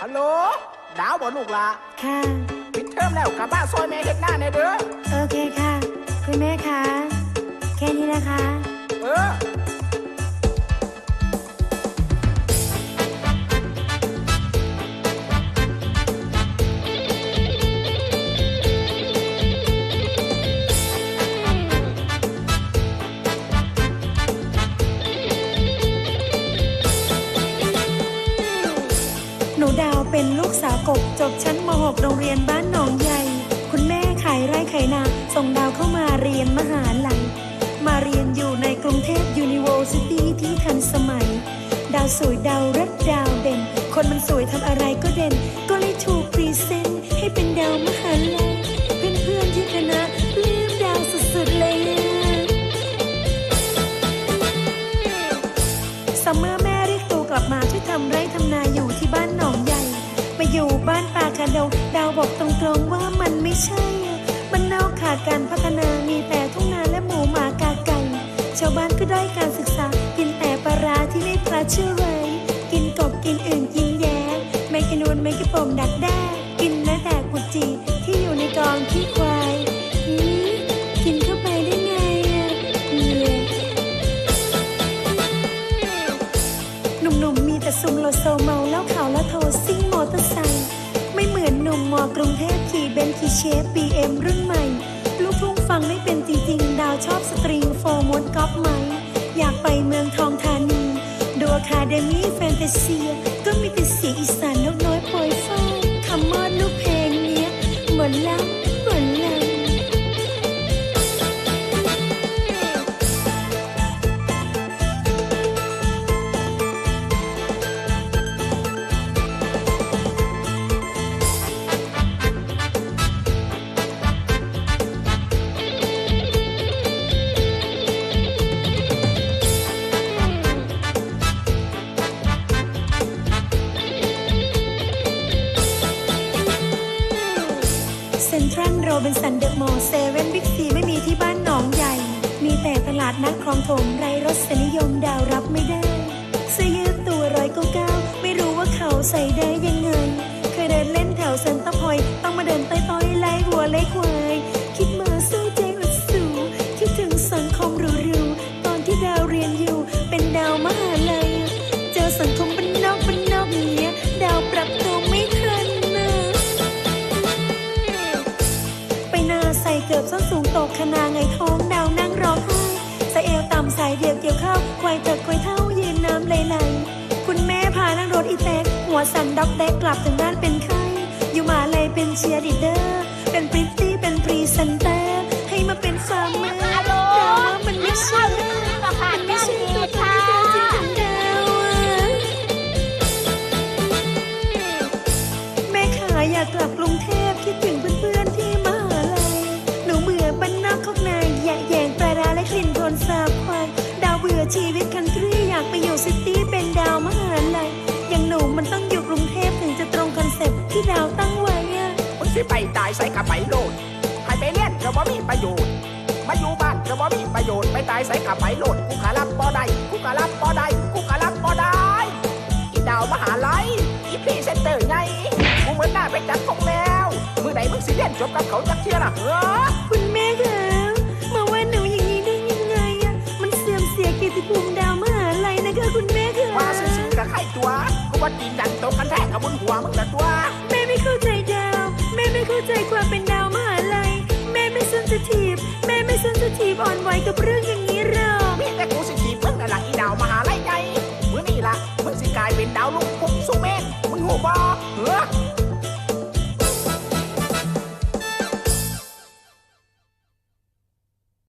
ฮัลโหล ดาวบ่ลูกละค่ะ ปิดเทอมแล้วกลับบ้านซอยแม่เฮ็ดหน้าในเด้อ โอเคค่ะ คุณแม่คะ แค่นี้นะคะ เออ เป็นลูกสาวกบจบชั้นม .6 โรงเรียนบ้านหนองใหญ่ คุณแม่ขายไร่ขายนาส่งดาวเข้ามาเรียนมหาลัย มาเรียนอยู่ในกรุงเทพ University ที่ทันสมัย ดาวสวยดาวรัดดาวเด่น คนมันสวยทำอะไรก็เด่น ก็เลยถูกพรีเซนต์ให้เป็นดาวมหาลัยเพื่อนๆที่คณะลืมดาวสุดๆเลยซัมเมอร์ อยู่บ้านป่าคาดงดาวบอกตรงๆว่ามันไม่ใช่อะมันนอกขาดการพัฒนามีแต่ทุ่งนาและหมูหมากาไก่ ชาวบ้านก็ได้อยการศึกษา กินแต่ปลาร้าที่ไม่พลาเชื่อไรกินกบกินอื่นกินแย้ไม่กินนวลไม่กินปมดักแด้กินแม้แต่กุจีที่อยู่ในกองขี้ควายอืมกินเข้าไปได้ไงอะเหนื่อยหนุ่มๆมีแต่ซุ่มโลโซเมาเหล้าขาวและโทซิ่ง เตอร์ไซค์ไม่เหมือนหนุ่มมอกรุงเทพขี่เบนซ์ขี่เชฟบีเอ็มรุ่นใหม่ ลูกทุ่งฟังไม่เป็นจริงๆ ดาวชอบสตริงโฟมวนก๊อปไหม อยากไปเมืองทองธานี ดูอะคาเดมี่แฟนตาเซีย ก็มีแต่เสียงอีส เซ็นทรัลโรบินสันเดอะมอลล์เซเว่นบิ๊กซีไม่มีที่บ้านหนองใหญ่ มีแต่ตลาดนัดคลองถมไรรสนิยมดาวรับไม่ได้เสื้อยืดตัวร้อยเก้าเก้าไม่รู้ว่าเขาใส่ได้ยัง ส่เกือบส้นสูงตกขนาไงท้องดาวนั่งร้องไห้ใส่เอวต่ำใส่เดี่ยวเกี่ยวข้าวควายเถิกควายเท่ายืนน้ำไหลๆคุณแม่พานั่งรถอีแตกหัวสั่นด็อกแดกกลับถึงบ้านเป็นไข้อยู่มหาเลยเป็นเชียร์ลีดเดอร์เป็นพริตตี้เป็นพรีเซนเตอร์ให้มาเป็นฟาร์มเมอร์ฮัลโหลแต่ว่ามันไม่ใช่กับผ่านไม่เจ้าใช่ดีตัวตนค่ะที่แท้จริงของดาวอะแม่ขาอยากกลับ สิไปตายใส่กับไปโลดให้ไปเรียนก็บ่มีประโยชน์ มาอยู่บ้านก็บ่มีประโยชน์ไปตายใส่กับไปโลดกูกะรับบ่ได้กูกะรับบ่ได้กูกะรับบ่ได้อีดาวมหาลัยอีพรีเซนเตอร์ไงกูเหมือนหน้าไปจัดของแล้วมือไหนมึงสิเรียนจบกับเขาจักเทียล่ะเออคุณแม่คะมาว่าหนูอย่างนี้ได้ยังไงอะมันเสื่อมเสียเกียรติภูมิดาวมหาลัยนะคะคุณแม่คะว่าซื่อๆกับใครตัวกูว่าจีนยันตกกันแท้กับบุญหัวมึงละตัว ไม่เซนสิทีฟอ่อนไหวกับเรื่องอย่างนี้เรื่อกมีแต่กูสิทีเพิ่งนั่นละอีดาวมหาลัยใหญ่มื่อนี่ล่ะมึงสิกลายเป็นดาวลูกปุ๊บซูเมนมึงหูบอเหือ